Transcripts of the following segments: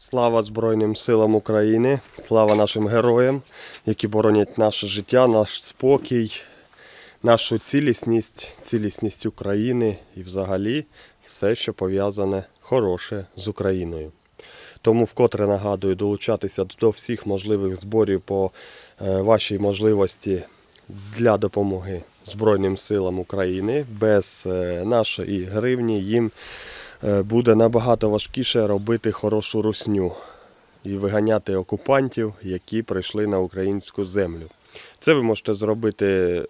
Слава Збройним силам України, слава нашим героям, які боронять наше життя, наш спокій, нашу цілісність, цілісність України і взагалі все, що пов'язане хороше з Україною. Тому вкотре нагадую долучатися до всіх можливих зборів по е, вашій можливості для допомоги Збройним силам України. Без е, нашої гривні їм буде набагато важкіше робити хорошу русню і виганяти окупантів, які прийшли на українську землю. Це ви можете зробити,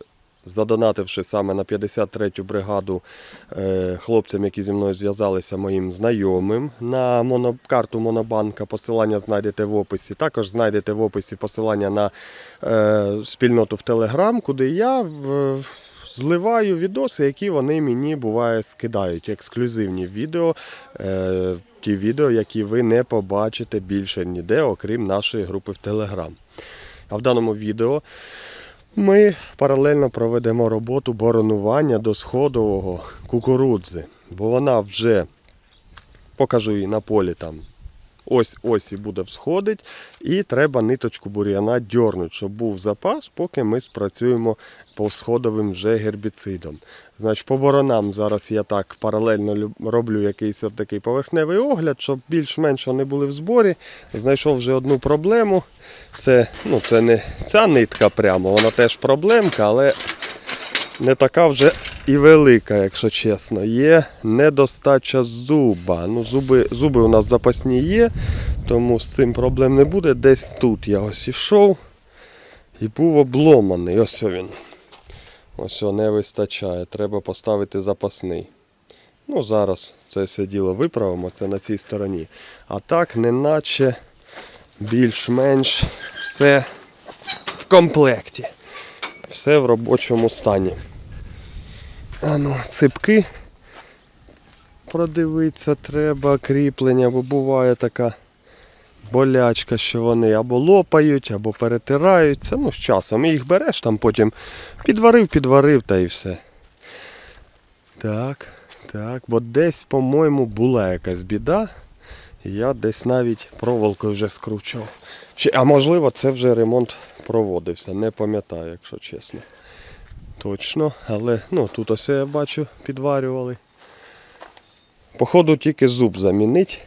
задонативши саме на 53-ю бригаду е, хлопцям, які зі мною зв'язалися, моїм знайомим на карту Монобанка. Посилання знайдете в описі. Також знайдете в описі посилання на е, спільноту в Телеграм, куди я зливаю відоси, які вони мені буває скидають. Ексклюзивні відео. Е, ті відео, які ви не побачите більше ніде, окрім нашої групи в Телеграм. А в даному відео ми паралельно проведемо роботу боронування до сходового кукурудзи, бо вона вже покажу її на полі там. Ось ось і буде всходить, і треба ниточку бур'яна дьорнути, щоб був запас, поки ми спрацюємо по сходовим вже гербіцидом. Значить, по боронам зараз я так паралельно роблю якийсь такий поверхневий огляд, щоб більш-менш вони були в зборі. Знайшов вже одну проблему. Це, ну, це не ця нитка прямо, вона теж проблемка, але не така вже і велика, якщо чесно. Є недостача зуба. Ну, зуби, зуби у нас запасні є, тому з цим проблем не буде. Десь тут я ось ішов і був обломаний. Ось він. Ось не вистачає. Треба поставити запасний. Ну, зараз це все діло виправимо, це на цій стороні. А так, неначе більш-менш все в комплекті. Все в робочому стані. А ну, ципки продивитися треба, кріплення, бо буває така болячка, що вони або лопають, або перетираються. Ну, з часом їх береш, там потім підварив, підварив та і все. Так, так, бо десь, по-моєму, була якась біда. І Я десь навіть проволокою вже скручував. Чи, а можливо, це вже ремонт проводився, не пам'ятаю, якщо чесно. Точно, але ну, тут ось я бачу, підварювали. Походу тільки зуб замінить.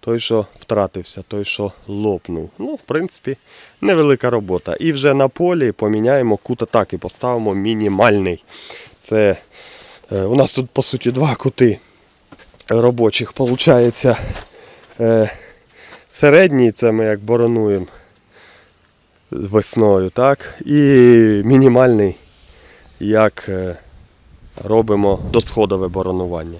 Той, що втратився, той, що лопнув. Ну, в принципі, невелика робота. І вже на полі поміняємо кут атаки, поставимо мінімальний. Це е, у нас тут по суті два кути робочих. Получається е, середній, це ми як боронуємо весною, так? І мінімальний, як е, робимо досходове боронування.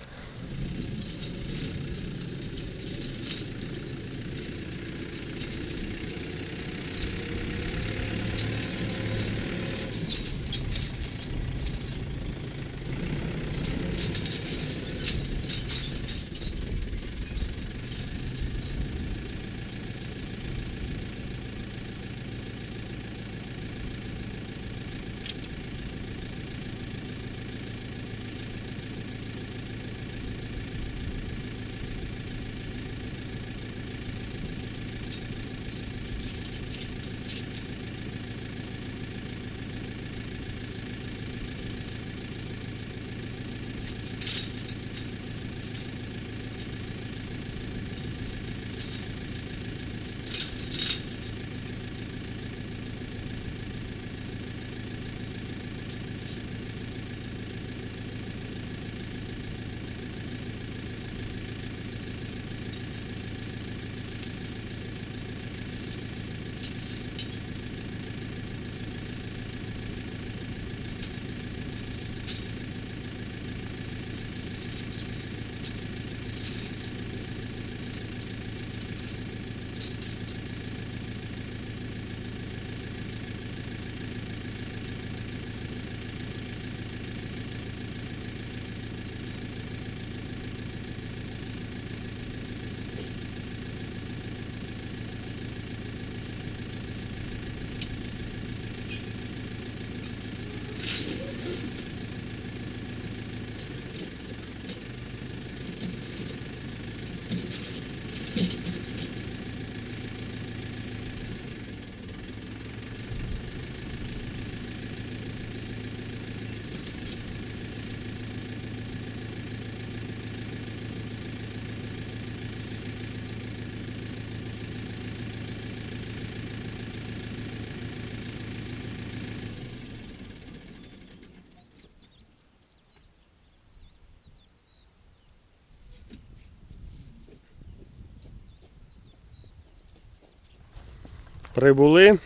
Прибули,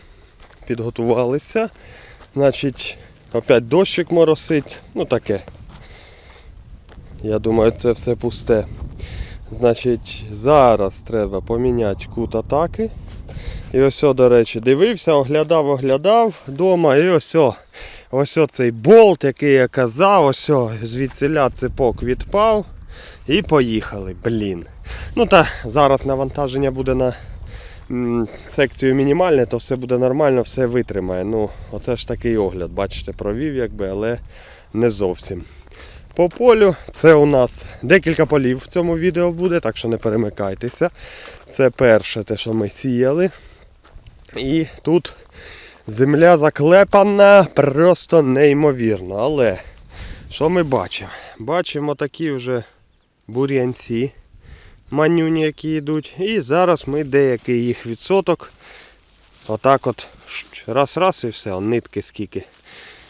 підготувалися. Значить, опять дощик моросить. Ну таке. Я думаю, це все пусте. Значить, зараз треба поміняти кут атаки. І ось, до речі, дивився, оглядав, оглядав вдома. І ось, ось цей болт, який я казав, ось о, звідсиля цепок відпав. І поїхали. Блін. Ну та зараз навантаження буде на секцію мінімальне, то все буде нормально, все витримає. Ну, оце ж такий огляд, бачите, провів якби, але не зовсім. По полю це у нас декілька полів в цьому відео буде, так що не перемикайтеся. Це перше те, що ми сіяли. І тут земля заклепана просто неймовірно. Але що ми бачимо? Бачимо такі вже бур'янці, манюні, які йдуть. І зараз ми деякий їх відсоток. Отак от раз-раз і все, нитки скільки.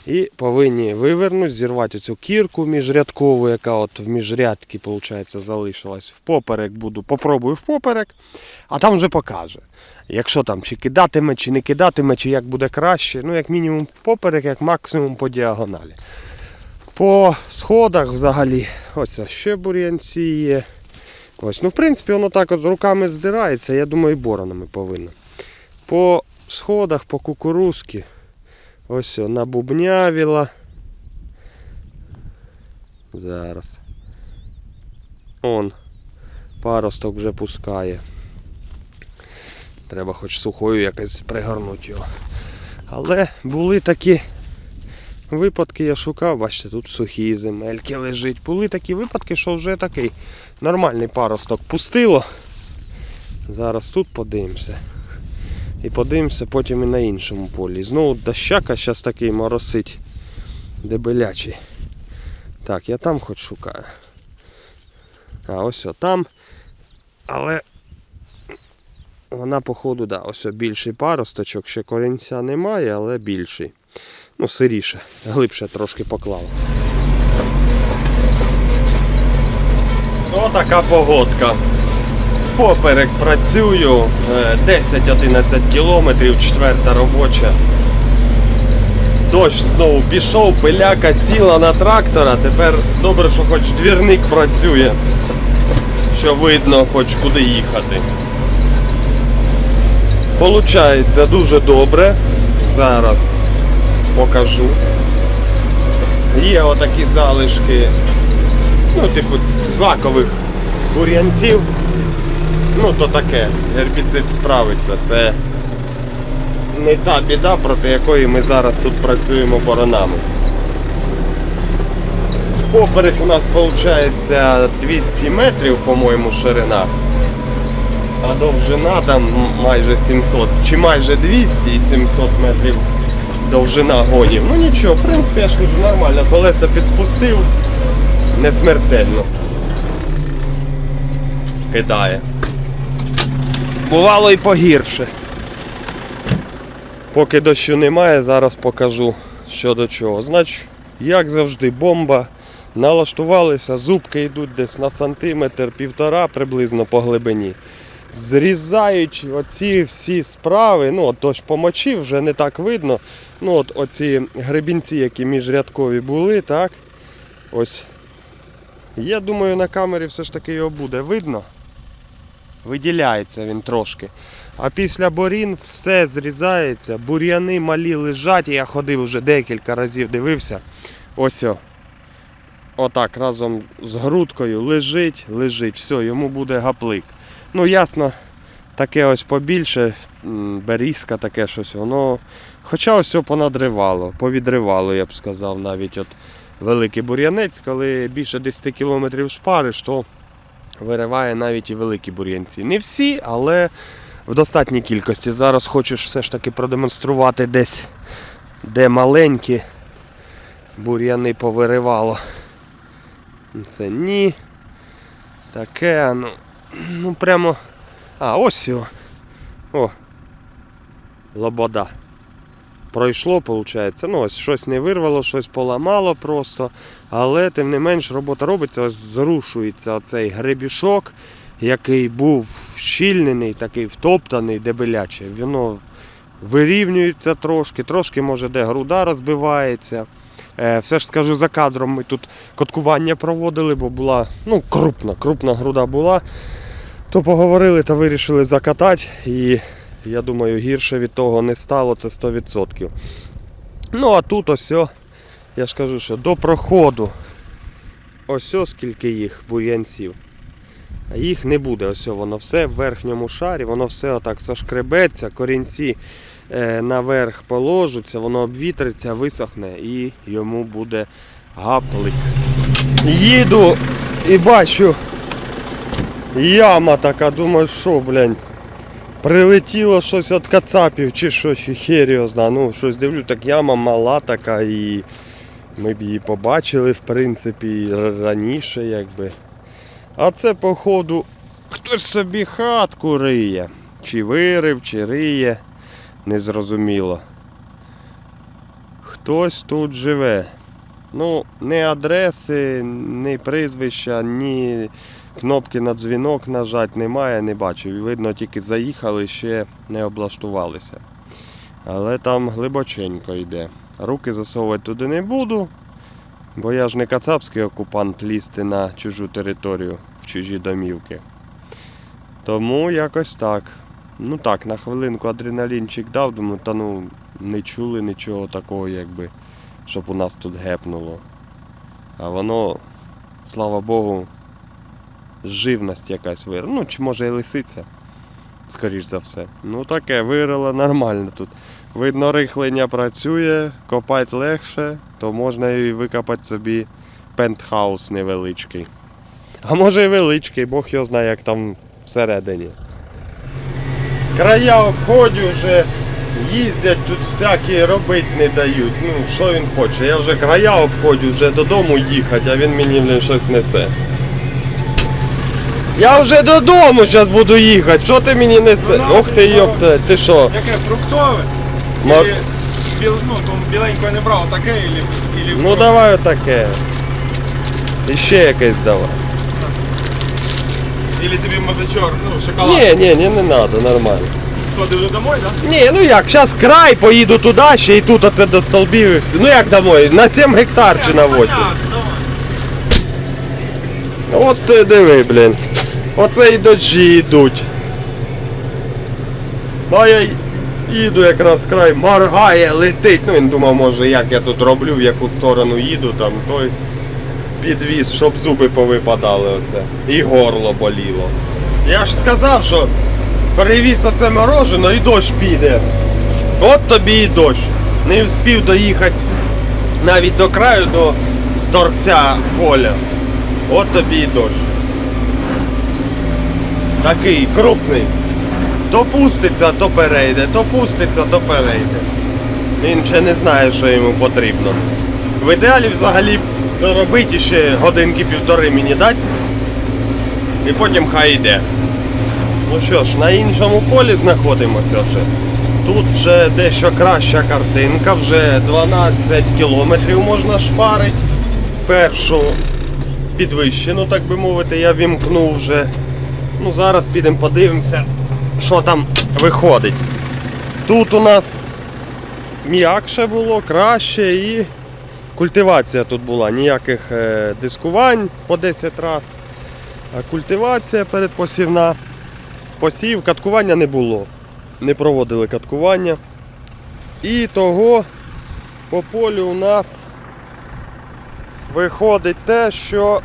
І повинні вивернути, зірвати цю кірку міжрядкову, яка от в міжрядки, виходить, залишилась. Впоперек буду, попробую впоперек, а там вже покаже. Якщо там чи кидатиме, чи не кидатиме, чи як буде краще. Ну, як мінімум поперек, як максимум по діагоналі. По сходах взагалі, ось ще бур'янці є. Ось, ну в принципі, воно так от руками здирається, я думаю, і боронами повинно. По сходах, по кукурузки. Ось набубнявіла. Зараз. Он. Паросток вже пускає. Треба хоч сухою якось пригорнути його. Але були такі випадки, я шукав, бачите, тут сухі земельки лежить. Були такі випадки, що вже такий нормальний паросток пустило. Зараз тут подивимося. І подивимося потім і на іншому полі. Знову дощака зараз такий моросить дебелячий. Так, я там хоч шукаю. А ось о, там. Але вона, походу, да, ось о, більший паросточок, ще корінця немає, але більший. Ну, сиріше, глибше трошки поклав. Отака погодка. Поперек працюю е, 10-11 кілометрів, четверта робоча. Дощ знову пішов, пиляка сіла на трактора. Тепер добре, що хоч двірник працює, що видно хоч куди їхати. Получається дуже добре. Зараз покажу. Є отакі залишки, ну, типу, злакових бур'янців. Ну то таке, гербіцид справиться. Це не та біда, проти якої ми зараз тут працюємо боронами. Поперек у нас виходить 200 метрів, по-моєму, ширина. А довжина там майже 700, чи майже 200 і 700 метрів довжина гонів. Ну нічого, в принципі, я ж кажу, нормально. Колеса підспустив, не смертельно. Кидає. Бувало і погірше. Поки дощу немає, зараз покажу що до чого. Значить, як завжди, бомба. Налаштувалися, зубки йдуть десь на сантиметр, півтора приблизно по глибині. Зрізають оці всі справи. Ну, от дощ помочив, вже не так видно. Ну, от оці гребінці, які міжрядкові були, так? Ось. Я думаю, на камері все ж таки його буде видно. Виділяється він трошки. А після борін все зрізається, бур'яни малі лежать, я ходив вже декілька разів, дивився. Ось. Отак разом з грудкою лежить, лежить, все, йому буде гаплик. Ну, ясно, таке ось побільше, берізка, таке щось, воно. Хоча ось понадривало, повідривало, я б сказав, навіть от великий бур'янець, коли більше 10 кілометрів шпариш, то вириває навіть і великі бур'янці. Не всі, але в достатній кількості. Зараз хочеш все ж таки продемонструвати десь, де маленькі бур'яни повиривало. Це ні. Таке, ну, ну прямо. А, ось його. О. Лобода. Пройшло, виходить. Ну, ось щось не вирвало, щось поламало просто. Але тим не менш робота робиться, ось зрушується оцей гребішок, який був щільнений, такий втоптаний, дебелячий. Воно вирівнюється трошки, трошки може де груда розбивається. Е, Все ж скажу за кадром, ми тут коткування проводили, бо була ну, крупна, крупна груда була. То поговорили та вирішили закатати. І я думаю, гірше від того не стало, це 100%. Ну а тут ось, я ж кажу, що до проходу ось скільки їх бур'янців. А їх не буде. Ось воно все в верхньому шарі, воно все отак зашкребеться, корінці е, наверх положаться, воно обвітриться, висохне і йому буде гаплик. Їду і бачу яма така, думаю, що, блядь, прилетіло щось від кацапів чи що, чи хер його зна. Ну, щось дивлю, так яма мала така і ми б її побачили, в принципі, раніше, якби. А це, походу, хтось собі хатку риє. Чи вирив, чи риє, незрозуміло. Хтось тут живе. Ну, ні адреси, ні прізвища, ні кнопки на дзвінок нажати немає, не бачу. Видно, тільки заїхали, ще не облаштувалися. Але там глибоченько йде. Руки засовувати туди не буду, бо я ж не кацапський окупант лізти на чужу територію, в чужі домівки. Тому якось так. Ну так, на хвилинку адреналінчик дав, думаю, та ну не чули нічого такого, якби, щоб у нас тут гепнуло. А воно, слава Богу, живність якась вир. Ну, чи може і лисиця, скоріш за все. Ну таке, вирила нормально тут. Видно, рихлення працює, копати легше, то можна і викопати собі пентхаус невеличкий. А може і величкий, Бог його знає, як там всередині. Края обходю вже їздять, тут всякі робити не дають. Ну, що він хоче? Я вже края обходю, вже додому їхати, а він мені щось несе. Я вже додому зараз буду їхати, що ти мені несе? Ну, Ох ти йопта, ти що? Яке фруктове? Ма- Или біл, ну, там біленького не брав, таке или, или Ну давай отаке. І ще якесь давай. Или тобі мозачок, ну, шоколад. Ні, ні, ні, не треба, нормально. Ти домой, да? Ні, ну як, зараз край, поїду туди, ще і тут оце до столбів і все. Ну як домой? На 7 гектар чи на 8? Понятно, давай. От ти диви, блін. Оце і дощі йдуть. Ну а я їду якраз край, моргає, летить. Ну він думав, може як я тут роблю, в яку сторону їду, там той підвіз, щоб зуби повипадали оце. І горло боліло. Я ж сказав, що перевіз оце морожено і дощ піде. От тобі і дощ. Не встиг доїхати навіть до краю, до торця поля. От тобі і дощ. Такий крупний. То пуститься, то перейде, то пуститься, то перейде. Він ще не знає, що йому потрібно. В ідеалі взагалі доробити ще годинки півтори мені дати. І потім хай йде. Ну що ж, на іншому полі знаходимося вже. Тут вже дещо краща картинка, вже 12 кілометрів можна шпарити. Першу підвищену, так би мовити, я вімкнув вже. Ну зараз підемо подивимося, що там виходить. Тут у нас м'якше було, краще і культивація тут була. Ніяких е, дискувань по 10 раз. Культивація передпосівна. Посів, каткування не було. Не проводили каткування. І того по полю у нас виходить те, що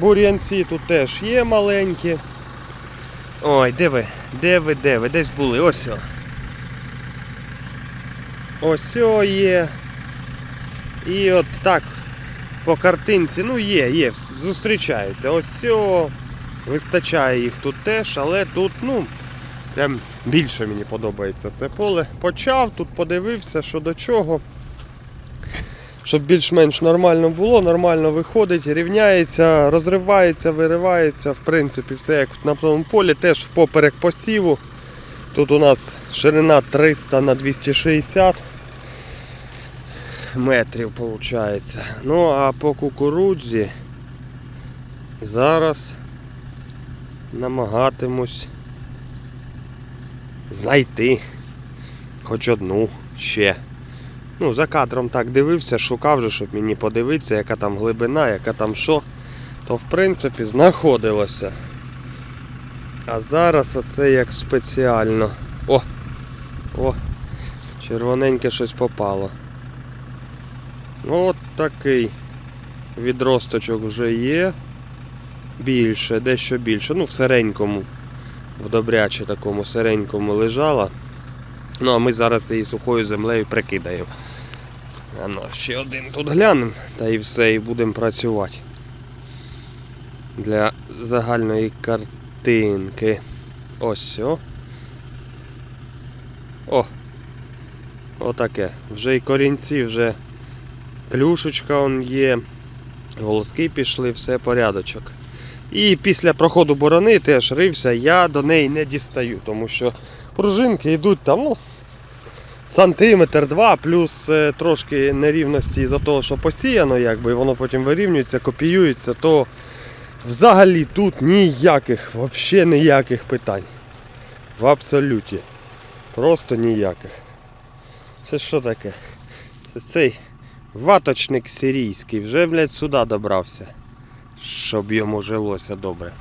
бур'янці тут теж є маленькі. Ой, де ви? Де ви, де ви? Десь були? Ось. Ось є. І от так по картинці, ну є, є, зустрічається. Ось. Вистачає їх тут теж, але тут, ну, прям більше мені подобається це поле. Почав, тут подивився, що до чого. Щоб більш-менш нормально було, нормально виходить, рівняється, розривається, виривається. В принципі, все як на тому полі, теж впоперек посіву. Тут у нас ширина 300 на 260 метрів виходить. Ну а по кукурудзі зараз намагатимусь знайти хоч одну ще. Ну, за кадром так дивився, шукав же, щоб мені подивитися, яка там глибина, яка там що. То в принципі знаходилося. А зараз оце як спеціально. О! О! Червоненьке щось попало. От такий відросточок вже є. Більше, дещо більше. Ну, в серенькому, в добряче такому серенькому лежала. Ну, а ми зараз її сухою землею прикидаємо. А ну, ще один тут глянемо, та і все, і будемо працювати. Для загальної картинки. Ось о. О! Отаке. Вже і корінці, вже клюшечка он є. Голоски пішли, все порядочок. І після проходу борони теж рився, я до неї не дістаю, тому що пружинки йдуть там, ну, сантиметр два, плюс е, трошки нерівності із-за того, що посіяно, якби, воно потім вирівнюється, копіюється, то взагалі тут ніяких, взагалі ніяких питань. В абсолюті. Просто ніяких. Це що таке? Це цей ваточник сирійський, вже, блядь, сюди добрався. Щоб йому жилося добре.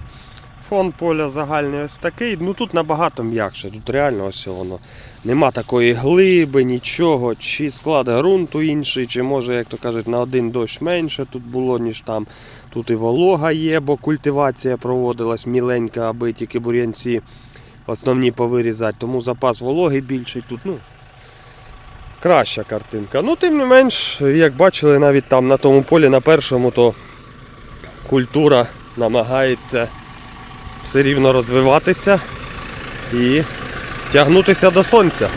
Фон поля загальний ось такий, ну тут набагато м'якше, тут реально ось воно. Нема такої глиби, нічого, чи склад ґрунту інший, чи може, як то кажуть, на один дощ менше тут було, ніж там. Тут і волога є, бо культивація проводилась міленька, аби тільки бур'янці основні повирізати. Тому запас вологи більший тут. ну, Краща картинка. Ну, тим не менш, як бачили, навіть там на тому полі на першому, то культура намагається все рівно розвиватися і тягнутися до сонця.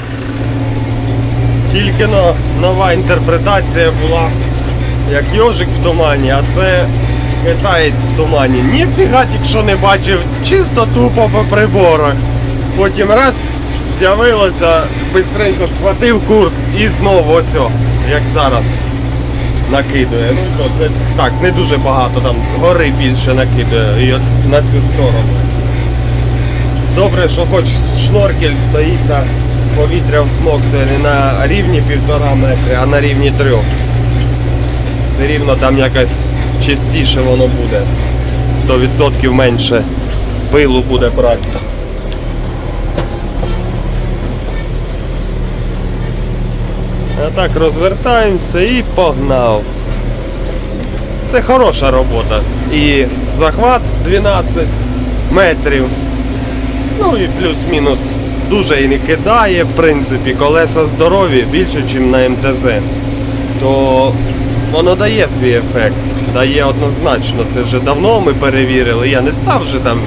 Тільки но нова інтерпретація була як йожик в тумані, а це китаєць в тумані. Ніфіга тільки не бачив, чисто тупо по приборах. Потім раз з'явилося, бистренько схватив курс і знову ось, як зараз накидує. Ну то це так, не дуже багато, там згори більше накидує і от на цю сторону. Добре, що хоч шноркель стоїть на повітря всмоктує не на рівні півтора метри, а на рівні трьох. Все рівно там якось чистіше воно буде. 100% менше пилу буде брати. А так розвертаємося і погнав. Це хороша робота. І захват 12 метрів. Ну і плюс-мінус дуже і не кидає, в принципі, колеса здорові більше, ніж на МТЗ. То воно дає свій ефект. Дає однозначно. Це вже давно ми перевірили. Я не став вже там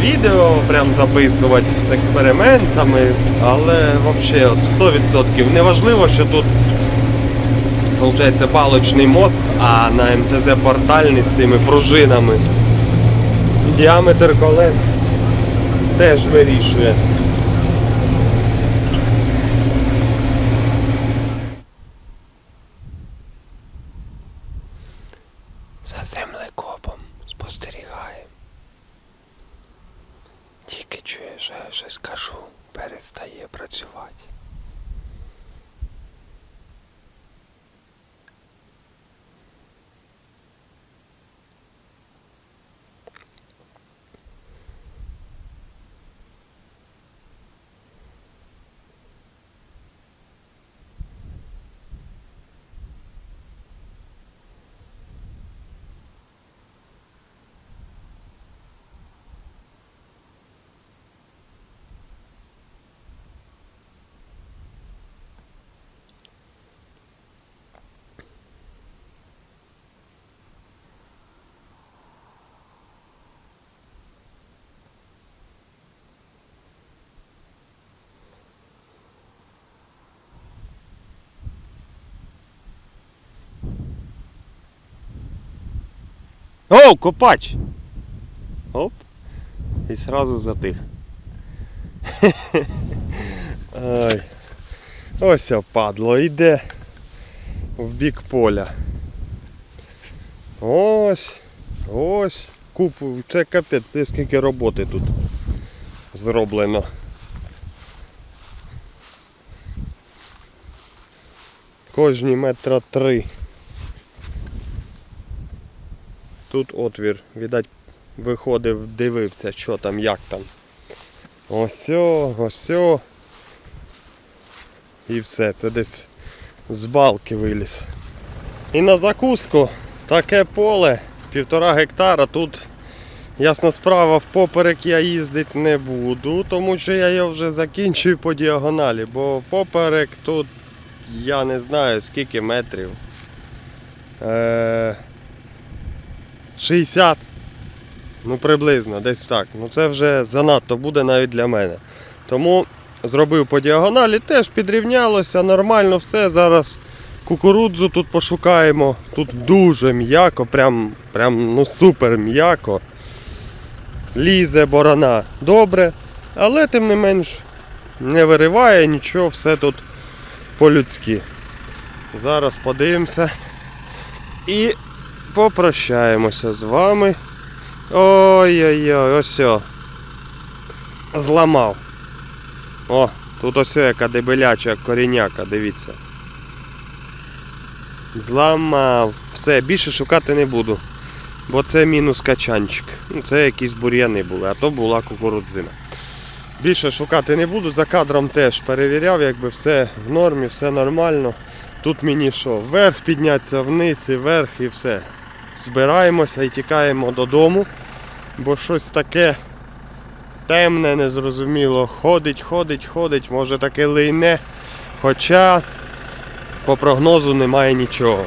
відео прям записувати з експериментами, але взагалі 100%. Неважливо, що тут виходить палочний мост, а на МТЗ портальний з тими пружинами. Діаметр колес теж вирішує. За землекопом спостерігаємо. Тільки чує, що я щось кажу, перестає працювати. О, копач! Оп. І сразу затих. Ой. Ось падло, йде в бік поля. Ось, ось, купу, це капець, де скільки роботи тут зроблено. кожні метра три. Тут отвір, видать, виходив, дивився, що там, як там. Ось ось. І все, це десь з балки виліз. І на закуску таке поле, півтора гектара. Тут ясна справа, впоперек я їздити не буду, тому що я його вже закінчую по діагоналі, бо поперек тут я не знаю скільки метрів. Е, 60. Ну приблизно, десь так. Ну це вже занадто буде навіть для мене. Тому зробив по діагоналі, теж підрівнялося, нормально все. Зараз кукурудзу тут пошукаємо. Тут дуже м'яко, прям, прям ну супер м'яко. Лізе борона добре, але тим не менш не вириває нічого, все тут по-людськи. Зараз подивимося і попрощаємося з вами. Ой-ой-ой, ось. Зламав. О, тут ось яка дебеляча коріняка, дивіться. Зламав. Все, більше шукати не буду. Бо це мінус качанчик. Ну, Це якісь бур'яни були, а то була кукурудзина. Більше шукати не буду, за кадром теж перевіряв, якби все в нормі, все нормально. Тут мені що, вверх піднятися, вниз і вверх і все. Збираємося і тікаємо додому, бо щось таке темне, незрозуміло. Ходить, ходить, ходить, може таке лийне. Хоча по прогнозу немає нічого.